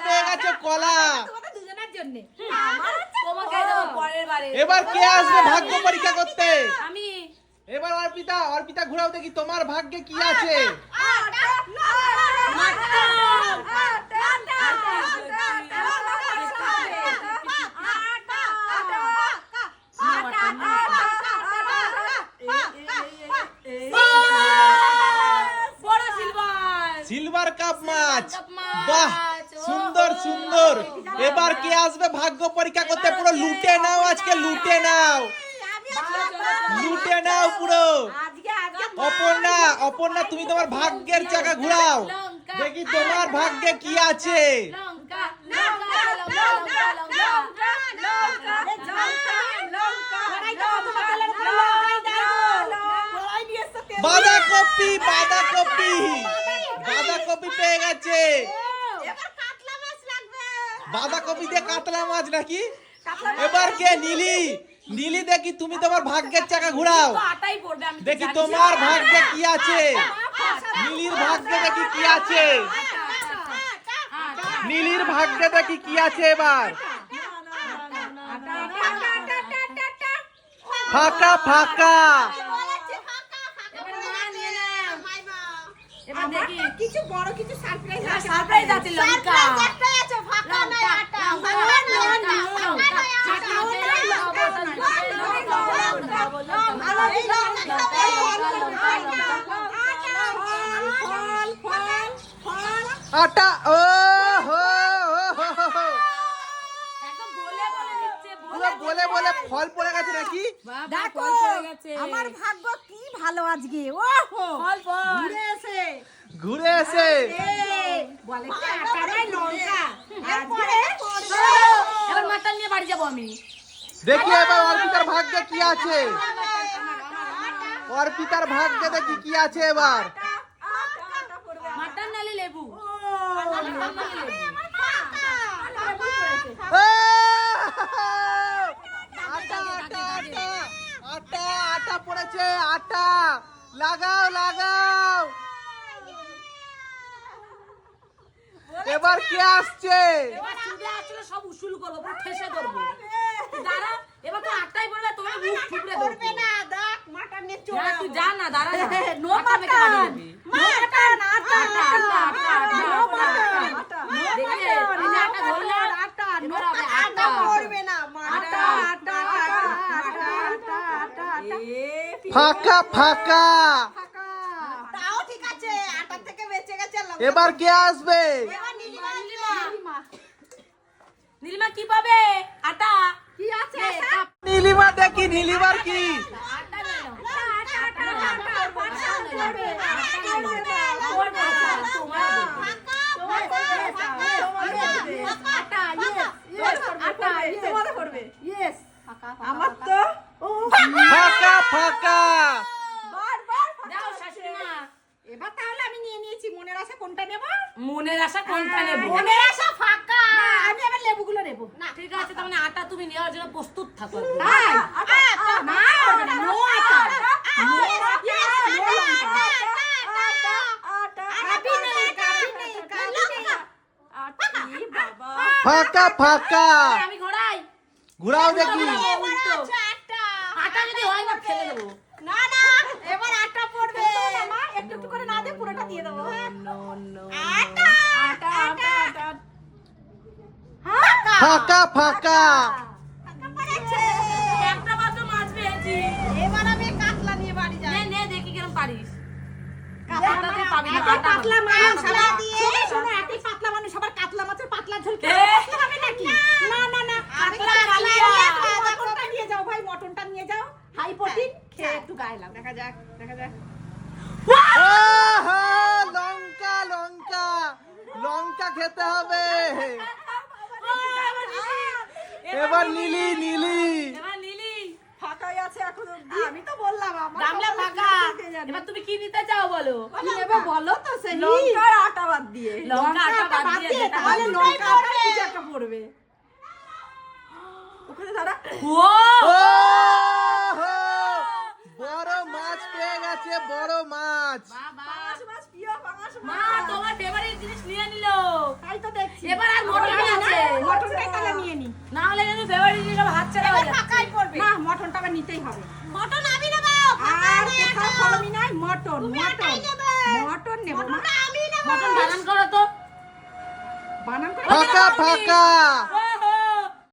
কলা পেয়ে গেছে কলা তোমাদের দুজনের জন্য তোমাকে দেবো পরের বারে এবার কে আসবে ভাগ্য পরীক্ষা করতে আমি এবার অর্পিতা অর্পিতা ঘুরাও দেখি তোমার ভাগ্যে কি আছে সিলভার সিলভার কাপ মাছ বাহ। সুন্দর সুন্দর। এবার কে আসবে? ভাগ্য পরীক্ষা করতে পুরো লুটে নাও আজকে, লুটে নাও। লুটে নাও পুরো। অপর্ণা অপর্ণা, তুমি তোমার ভাগ্যের চাকা ঘুরাও। দেখি তোমার ভাগ্যে কি আছে। বাঁধাকপি বাঁধাকপি। বাঁধাকপি পেয়ে গেছে। বাঁধাকপি দিয়ে কাতলা মাছ নাকি? এবার কে নীলি? নীলি দেখি তুমি তোমার ভাগ্যের চাকা ঘুরাও। দেখি তোমার ভাগ্যে কি আছে? নীলির ভাগ্যে দেখি কি আছে? নীলির ভাগ্যে দেখি কি আছে এবার? ফাঁকা ফাঁকা। কিছু বড় কিছু সারপ্রাইজ আছে। সারপ্রাইজ আছে লঙ্কা। আটা ও হো হো, হো, হো, হো। একদম বলে বলে দিচ্ছে পুরো বলে বলে। ফল পড়ে গেছে নাকি? দেখো আমার ভাগ্য কি ভালো আজকে ও হো। ফল ফল ঘুরে এসে। ঘুরে এসে। বলে লঙ্কা? এবার মাটন নিয়ে বাড়ি যাব আমি। দেখি এবার অর্পিতার ভাগ্যে কি আছে। অর্পিতার ভাগ্যে দেখি কি আছে এবার? মাটন নালে লেবু। আটা পড়েছে আটা লাগাও লাগাও এবার কে আসছে এবার চুলে আসলে দাঁড়া এবার তো আটটাই পড়বে তোমার মুখ ঠুকরে ধরবো যা, তুই যা না দাঁড়া না। নো আটা মেখে বাড়ি যাবি। মাটন আটা আটা, আটা, আটা, আটা, নো আটা, মাটন আটা। নো দেখলে, মাটন এই যে আটা ধরলাম, আটা নো এবার হবে আটা আটা। পড়বে না আটা আটা আটা আটা আটা আটা ফাঁকা? ফাঁকা তাও ঠিক আছে আটা থেকে বেঁচে গেছে এবার কে আসবে? এবার নীলিমা নীলিমা। নীলিমা। কি পাবে? আটা। কি আছে? নীলিমা দেখি নীলিমার কি আটা নিয়ে নাও। আটা আটা আটা আটা পড়বে পড়বে আটা, তোমার দেবো। তোমার করবে আটা ইয়েস আটা তোমার করবে ইয়েস আমার তো ফাঁকা ফাঁকা বারবার যাও শাশুড়ি মা এবার তাহলে আমি নিয়ে নিয়েছি মনের আশা কোনটা নেব মনের আশা কোনটা নেব মনের আশা ফাঁকা আমি আবার লেবুগুলো নেব না ঠিক আছে তার মানে আটা তুমি নেওয়ার জন্য প্রস্তুত থাকো ফাঁকা ফাঁকা আমি ঘুরাও দেখি। আটা যদি হয় না ফেলে দেবো না না এবার আটা পড়বে মা একটু একটু করে না দিয়ে পুরোটা দিয়ে দেবো আটা আটা আটা আটা ফাঁকা ফাঁকা। একটা মাত্র মাছ পেয়েছি। এবার আমি কাতলা নিয়ে বাড়ি যাই। নে নে দেখি কিরম পারিস। পাতলা মানুষ আবার পাতলা মানুষ কাতলা মাছের পাতলা ঝোল হবে নাকি? না না না। নিয়ে যাও, ভাই মটনটা নিয়ে যাও। হাই প্রোটিন খেয়ে একটু গায়ে দেখা যাক দেখা যাক। লঙ্কা লঙ্কা। লঙ্কা খেতে হবে এবার নীলি নীলি। এবার নীলি। ফাঁকাই আছে এখন। আমি তো বললাম আমার গামলা ফাঁকা। এবার তুমি কি নিতে চাও বলো? বলো তো সেই। লঙ্কার আটা বাদ দিয়ে। লঙ্কা আটা বাদ দিয়ে তাহলে লঙ্কা আটা কিছু একটা পড়বে। ওখানে দাঁড়া। ও ও হো, বড় মাছ পেয়ে গেছে বড় মাছ বাবা পাঙাশ মাছ প্রিয় পাঙাশ মা মাছ তোমার ফেভারিট জিনিস নিয়ে নিল তাই তো দেখছি এবার আর মটন আছে মটনটাই তাহলে নিয়ে নি না হলে কিন্তু হয়ে যাচ্ছে। পড়বে না মটনটা আবার নিতেই হবে। মটন আমি নেব আর কোথাও কলমি নাই মটন মটন। মটন নেব মটন বানান করো তো। বানান করে ফাঁকা। ফাঁকা